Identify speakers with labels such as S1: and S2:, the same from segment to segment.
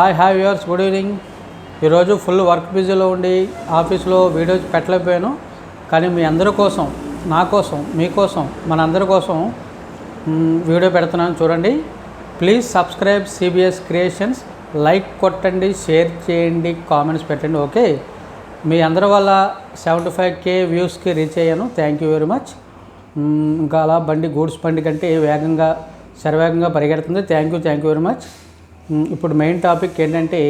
S1: Hi hi viewers good evening. ఈరోజు full work బిజీలో ఉండి ఆఫీస్లో వీడియోస్ పెట్టలేకపోయాను. కానీ మీ అందరి కోసం నా కోసం మీకోసం మనందరి కోసం వీడియో పెడుతున్నాను చూడండి. Please subscribe CBS creations. Like కొట్టండి షేర్ చేయండి కామెంట్స్ పెట్టండి ఓకే? మీ అందరి వల్ల సెవెంటీ ఫైవ్ కే వ్యూస్కి రీచ్ అయ్యాను. Thank you very much. ఇంకా అలా బండి గూడ్స్ బండి కంటే వేగంగా శరవేగంగా పరిగెడుతుంది. Thank you thank you very much. ఇప్పుడు మెయిన్ టాపిక్ ఏంటంటే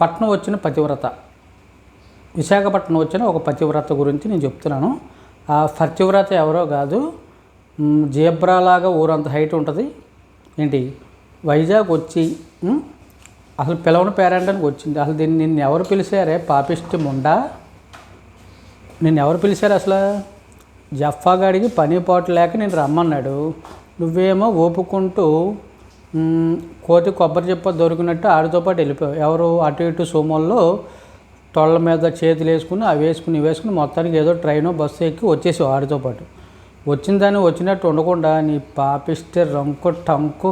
S1: పట్నం వచ్చిన పతివ్రత. విశాఖపట్నం వచ్చిన ఒక పతివ్రత గురించి నేను చెప్తున్నాను. ఆ పతివ్రత ఎవరో కాదు మ్, జీబ్రాలాగా ఊరంత హైట్ ఉంటుంది. ఏంటి? వైజాగ్ వచ్చి అసలు పిలవని పేరెంటానికి వచ్చింది. అసలు దీన్ని నిన్ను ఎవరు పిలిచారే? పాపిష్టి ముండా? నిన్ను ఎవరు పిలిచారు అసలు? జఫాగాడికి పని పాటు లేక నేను రమ్మన్నాడు. నువ్వేమో ఓపుకుంటూ కోతి కొబ్బరి చెప్ప దొరికినట్టు ఆడితో పాటు వెళ్ళిపోయావు. ఎవరు అటు ఇటు సోమోల్లో తొళ్ళ మీద చేతులు వేసుకుని అవి వేసుకుని వేసుకుని మొత్తానికి ఏదో ట్రైనో బస్సు ఎక్కి వచ్చేసావు ఆడితో పాటు. వచ్చిన దాన్ని వచ్చినట్టు ఉండకుండా నీ పాపిస్తే రంకు టంకు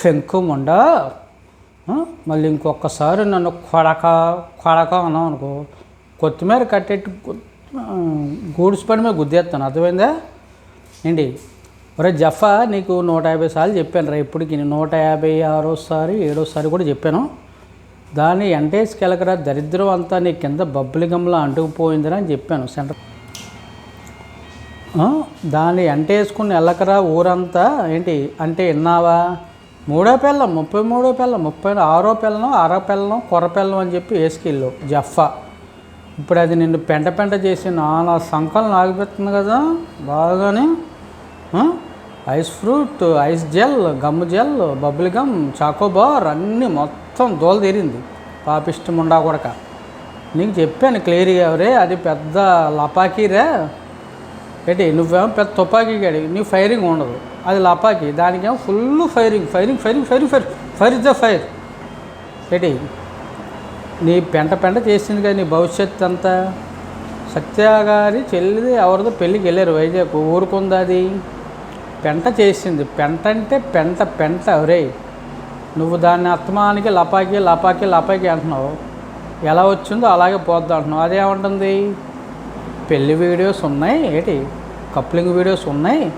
S1: ఫెంకు ముండా. మళ్ళీ ఇంకొకసారి నన్ను కొడక కొడక అన్నావు అనుకో కొత్తిమీర కట్టేట్టు గూడ్స్ పని మీద గుద్దేస్తాను. అర్థమైందా? ఏంటి? ఒరే జఫా నీకు నూట యాభై సార్లు చెప్పాను రా ఇప్పటికి. నూట యాభై ఆరోసారి ఏడోసారి కూడా చెప్పాను. దాన్ని ఎంటేసుకెళ్ళకరా దరిద్రం అంతా నీ కింద బబ్బులిగంలా అంటుకుపోయిందిరా అని చెప్పాను సెంటర్. దాన్ని ఎంటేసుకుని వెళ్ళకరా ఊరంతా ఏంటి? అంటే విన్నావా? మూడో పిల్లం ముప్పై మూడో పిల్లం ముప్పై ఆరో పిల్లం అరో పిల్లం కొర పిల్లం అని చెప్పి వేసుకెళ్ళు జఫా. ఇప్పుడు అది నిన్ను పెంట పెంట చేసి నానా సంకలం ఆగిపోతుంది కదా బాగానే. Ice fruit ice gel gum gel bubble gum choco bar అన్నీ మొత్తం దోల తీరింది. పాపిష్టం ఉండా కొడక. నీకు చెప్పాను క్లియర్గా ఎవరే అది పెద్ద లపాకీరే ఏంటి నువ్వేమో పెద్ద తుపాకీ గడి నీ ఫైరింగ్ ఉండదు. అది లపాకి దానికేమో full firing firing firing firing fire fire is the fire. ఏంటి నీ పెంట పెంట చేసింది కదా నీ భవిష్యత్తు అంతా. సత్య గారి చెల్లిది ఎవరిదో పెళ్ళికి వెళ్ళారు వైజాగ్ ఊరుకుందా అది. పెంట చేసింది. పెంట అంటే పెంట పెంట. రే నువ్వు దాన్ని అత్తమానికి లపాకి లపాకి లపాకి అంటున్నావు. ఎలా వచ్చిందో అలాగే పోద్దా అంటున్నావు. అదేమంటుంది? పెళ్ళి వీడియోస్ ఉన్నాయి? ఏంటి? కప్లింగ్ వీడియోస్ ఉన్నాయి?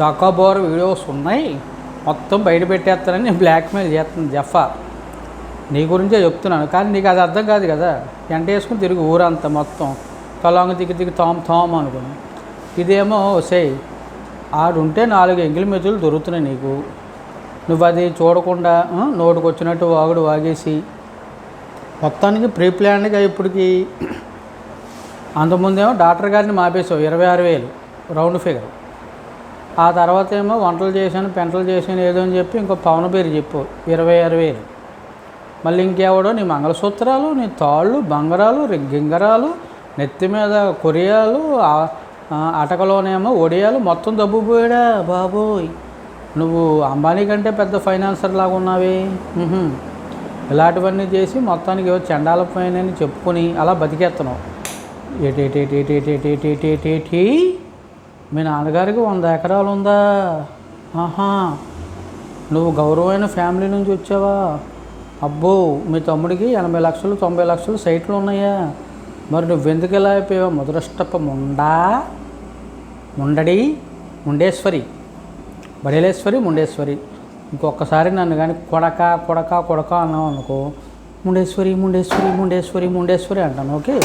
S1: చాకోబోర్ వీడియోస్ ఉన్నాయి? మొత్తం బయట పెట్టేస్తానని బ్లాక్మెయిల్ చేస్తుంది జఫా నీ గురించే చెప్తున్నాను. కానీ నీకు అది అర్థం కాదు కదా. ఎంట వేసుకుని తిరిగి ఊరంతా మొత్తం. తొలంగ దిగి దిగి తోమ తోమ అనుకుని. ఇదేమో సే ఆడుంటే నాలుగు ఎంగిలి మెతులు దొరుకుతున్నాయి నీకు. నువ్వు అది చూడకుండా నోటికి వచ్చినట్టు వాగుడు వాగేసి. మొత్తానికి ప్రీ ప్లాన్గా ఇప్పటికి అంతకుముందేమో డాక్టర్ గారిని మాపేసావు ఇరవై ఆరు వేలు రౌండ్ ఫిగర్. ఆ తర్వాత ఏమో వంటలు చేశాను పెంటలు చేశాను ఏదో అని చెప్పి ఇంకో పవన్ పేరు చెప్పు ఇరవై ఆరు వేలు. మళ్ళీ ఇంకెవడో నీ మంగళసూత్రాలు నీ తాళ్ళు బంగారాలు గింగరాలు నెత్తి మీద కొరియాలు అటకలోనేమో ఒడియాలు మొత్తం దబ్బుపోయాడా బాబోయ్. నువ్వు అంబానీ కంటే పెద్ద ఫైనాన్సర్ లాగా ఉన్నావే ఇలాంటివన్నీ చేసి మొత్తానికి ఏవో చెండాలపోయినని పైన చెప్పుకొని అలా బతికేస్తున్నావు ఏటేటేటేటేటేటేటేటేటి మీ నాన్నగారికి వంద ఎకరాలు ఉందా ఆహా నువ్వు గౌరవమైన ఫ్యామిలీ నుంచి వచ్చావా అబ్బో మీ తమ్ముడికి ఎనభై లక్షలు తొంభై లక్షలు సైట్లు ఉన్నాయా మరి నువ్వు ఎందుకు ఎలా అయిపోయావు ముదరష్టపముండా ముండడి ముండేశ్వరి బడేలేశ్వరి ముండేశ్వరి. ఇంకొకసారి నన్ను కానీ కొడక కొడక కొడక అన్నావు అనుకో ముండేశ్వరి ముండేశ్వరి ముండేశ్వరి ముండేశ్వరి అంటాను ఓకే?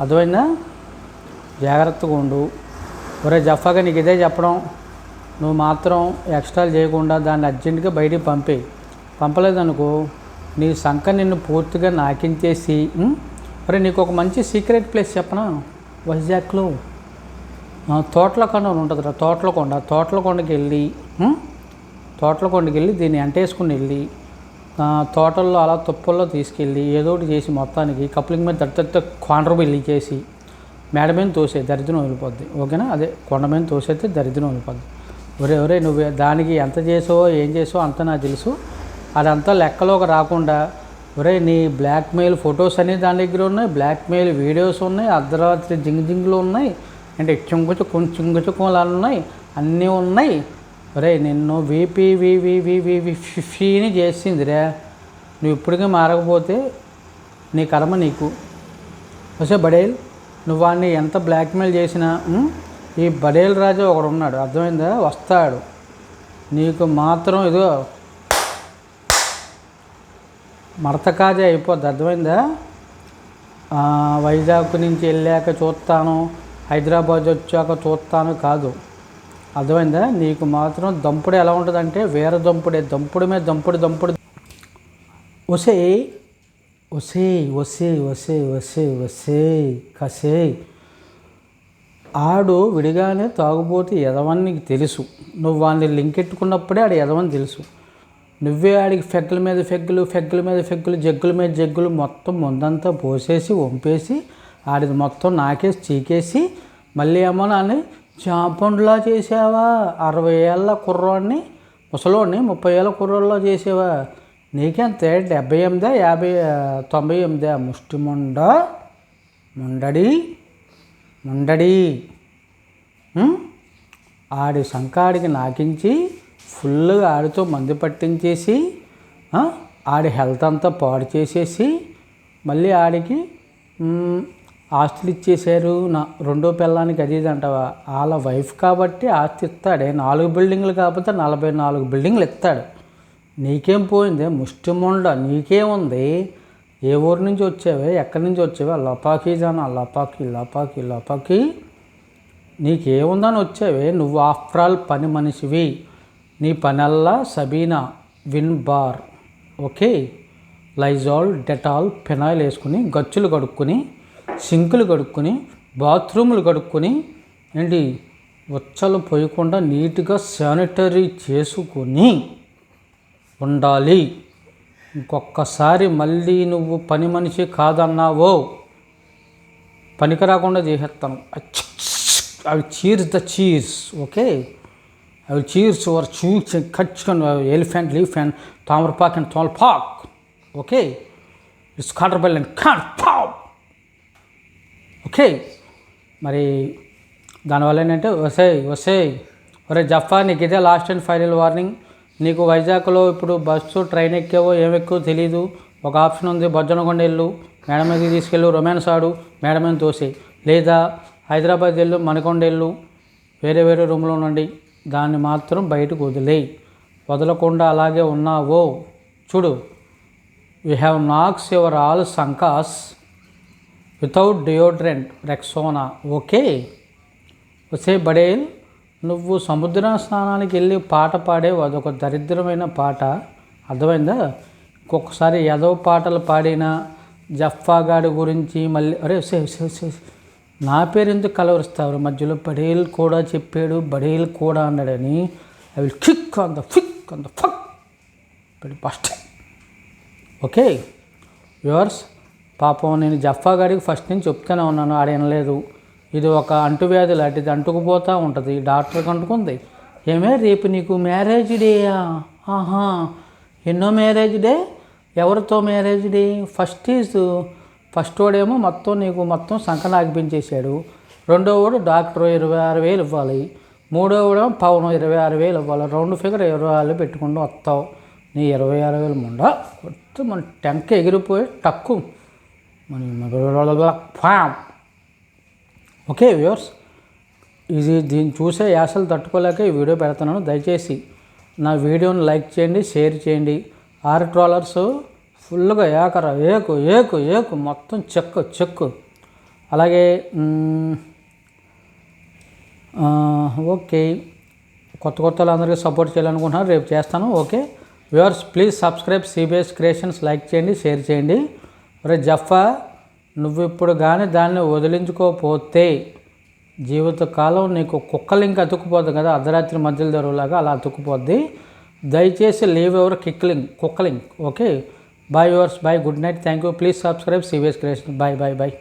S1: అర్థమైందా? జాగ్రత్తగా ఉండు. ఒరే జఫాగా నీకు ఇదే చెప్పడం. నువ్వు మాత్రం ఎక్స్ట్రాలు చేయకుండా దాన్ని అర్జెంటుగా బయటికి పంపే. పంపలేదనుకో నీ సంఖ నిన్ను పూర్తిగా నాకించేసి ఉం? ఒరే నీకు ఒక మంచి సీక్రెట్ ప్లేస్ చెప్పనా? వైజాగ్లో. తోటలకొండ అని ఉంటుంది రా తోటలకొండ. తోటలకొండకి వెళ్ళి తోటలకొండకి వెళ్ళి దీన్ని అంటేసుకుని వెళ్ళి తోటల్లో అలా తుప్పల్లో తీసుకెళ్ళి ఏదో ఒకటి చేసి మొత్తానికి కప్లింగ్ మీద తట్ట కొండరు వెళ్ళి చేసి మేడ మీద తోసే దరిద్రం వెళ్ళిపోద్ది ఓకేనా? అదే కొండ మీద తోసేస్తే దరిద్రం వెళ్ళిపోద్ది ఒరే ఒరే నువ్వు దానికి ఎంత చేసావో ఏం చేసావో అంత నాకు తెలుసు. అదంతా లెక్కలోకి రాకుండా ఒరే నీ బ్లాక్మెయిల్ ఫొటోస్ అన్నీ దాని దగ్గర ఉన్నాయి బ్లాక్మెయిల్ వీడియోస్ ఉన్నాయి అర్ధరాత్రి జింగ్ జింగ్లు ఉన్నాయి. అంటే చుంగుచుకు చుంగుచుకోలు ఉన్నాయి అన్నీ ఉన్నాయి. రే నిన్ను వీపీ ఫిఫ్టీని చేసిందిరా నువ్వు ఇప్పటికీ మారకపోతే నీ కర్మ నీకు. వసే బడేల్ నువ్వు వాడిని ఎంత బ్లాక్మెయిల్ చేసినా ఈ బడేల్ రాజు ఒకడు ఉన్నాడు అర్థమైందా? వస్తాడు. నీకు మాత్రం ఇదో మడతకాజ అయిపోద్ది. అర్థమైందా? వైజాగ్ నుంచి వెళ్ళాక చూస్తాను. హైదరాబాద్ వచ్చాక చూస్తాను కాదు. అర్థమైందా? నీకు మాత్రం దంపుడు ఎలా ఉంటుందంటే వేరే దంపుడే దంపుడు మీద దంపుడు దంపుడు. ఒసే ఒసే ఒసే ఒసే ఒసే ఒసే కసే. ఆడు విడిగానే తాగుబోతే ఎదవని నీకు తెలుసు. నువ్వు వాడిని లింక్ ఎట్టుకున్నప్పుడే ఆడు ఎదవని తెలుసు. నువ్వే ఆడికి ఫెగ్గుల మీద ఫెగ్గులు ఫెగ్గుల మీద ఫెగ్గులు జగ్గుల మీద జగ్గులు మొత్తం ముందంతా పోసేసి వంపేసి ఆడిది మొత్తం నాకేసి చీకేసి మళ్ళీ ఏమో నాని చాపండులా చేసావా? అరవై ఏళ్ళ కుర్రోడిని ముసలోడిని ముప్పై ఏళ్ళ కుర్రోళ్ళలో చేసేవా? నీకెంత? డెబ్బై ఎనిమిదా యాభై తొంభై ఎనిమిదా? ముష్టి ముండ ముండడి ముండడి. ఆడి సంకాడికి నాకించి ఫుల్గా ఆడితో మందు పట్టించేసి ఆడి హెల్త్ అంతా పాడు చేసేసి మళ్ళీ ఆడికి ఆస్తులు ఇచ్చేశారు నా రెండో పిల్లానికి అది ఇది అంటావా? వాళ్ళ వైఫ్ కాబట్టి ఆస్తి ఇస్తాడే నాలుగు బిల్డింగ్లు కాకపోతే నలభై నాలుగు బిల్డింగ్లు ఇస్తాడు. నీకేం పోయింది? ముష్టిముండ నీకేముంది ఏ ఊరు నుంచి వచ్చావే? ఎక్కడి నుంచి వచ్చావే? లపాకీ జాన? లపాకీ లపాకీ లపాకీ? నీకేముందని వచ్చావే? నువ్వు ఆఫ్టర్ ఆల్ పని మనిషివి. నీ పనల్లా Sabena Vim bar. Okay? Lizol Dettol phenyl వేసుకుని గచ్చులు కడుక్కొని సింకులు కడుక్కొని బాత్రూములు కడుక్కొని ఏంటి ఉచ్చలు పోయకుండా నీట్గా శానిటరీ చేసుకొని ఉండాలి. ఇంకొకసారి మళ్ళీ నువ్వు పని మనిషి కాదన్నావో పనికి రాకుండా చేసేస్తాను అవి చీర్స్ ద చీర్స్ ఓకే? అవి చీర్స్ వర్ చూచి ఖచ్చితంగా ఎలిఫెంట్ లీఫెంట్ తామరపాక్ అండ్ తోల్పాక్ ఓకే? ఇట్స్ కాటర్బెల్ అండ్ కాట్ పాప్ ఓకే. మరి దానివల్ల ఏంటంటే వసే వసే ఒరే జఫా నీకు ఇదే లాస్ట్ అండ్ ఫైనల్ వార్నింగ్ నీకు వైజాగ్లో ఇప్పుడు బస్సు ట్రైన్ ఎక్కావో ఏమెక్కో తెలీదు. ఒక ఆప్షన్ ఉంది బొజ్జనకొండ వెళ్ళు మేడ మీదకి తీసుకెళ్ళు రొమాన్స్ ఆడు. మేడ మీద తోసే. లేదా హైదరాబాద్ వెళ్ళు మనకొండ వెళ్ళు వేరే వేరే రూమ్లో ఉండండి. దాన్ని మాత్రం బయటకు వదిలేయి. వదలకుండా అలాగే ఉన్నావో. చూడు. We have knocks your all సంకాస్ without deodorant Rexona okay? వసే బడేల్ నువ్వు సముద్ర స్నానానికి వెళ్ళి పాట పాడేవు అదొక దరిద్రమైన పాట. అర్థమైందా? ఇంకొకసారి ఏదో పాటలు పాడినా జఫాగాడి గురించి మళ్ళీ అరే నా పేరు ఎందుకు కలవరుస్తారు? మధ్యలో బడేల్ కూడా చెప్పాడు బడేల్ కూడా అన్నాడని I will kick on the ఫిక్ on the fuck first okay? Yours పాపం నేను జఫా గారికి ఫస్ట్ నుంచి చెప్తూనే ఉన్నాను ఆడ వినలేదు. ఇది ఒక అంటువ్యాధి లాంటిది అంటుకుపోతూ ఉంటుంది డాక్టర్కి అంటుకుంది ఏమే రేపు నీకు మ్యారేజ్ డేయా? ఆహా ఎన్నో మ్యారేజ్ డే? ఎవరితో marriage day? First is first వాడేమో మొత్తం నీకు మొత్తం సంకన ఆగిపించేశాడు. రెండో వాడు డాక్టర్ ఇరవై ఆరు వేలు ఇవ్వాలి. మూడో వాడేమో పవన్ ఇరవై ఆరు వేలు ఇవ్వాలి. రెండు ఫిగర్ ఇరవై ఆరు పెట్టుకుంటూ వస్తావు. నీ ఇరవై ఆరు వేలు ముండ? మన టెంక ఎగిరిపోయి టక్కు. ఫ్యామ్ ఓకే వ్యూవర్స్ ఇది దీన్ని చూసే యాసలు తట్టుకోలేక ఈ వీడియో పెడుతున్నాను. దయచేసి నా వీడియోని లైక్ చేయండి షేర్ చేయండి. ఆర్ ట్రోలర్స్ ఫుల్గా ఏకర ఏకు ఏకు ఏకు మొత్తం చెక్కు చెక్కు. అలాగే ఓకే. కొత్త కొత్త వాళ్ళందరికీ సపోర్ట్ చేయాలనుకుంటున్నారు రేపు చేస్తాను. Okay. Viewers please subscribe CBS creations like చేయండి షేర్ చేయండి. రే జఫా నువ్వు ఇప్పుడు కానీ దాన్ని వదిలించుకోకపోతే జీవితకాలం నీకు కుక్కలింక్ అతుక్కుపోద్ది కదా అర్ధరాత్రి మధ్యలో దొరవలాగా అలా అతుక్కుపోద్ది. దయచేసి లీవ్ ఎవర్ కిక్లింగ్ కుక్కలింగ్ okay? Bye yours bye good night thank you please subscribe CBS creation bye bye bye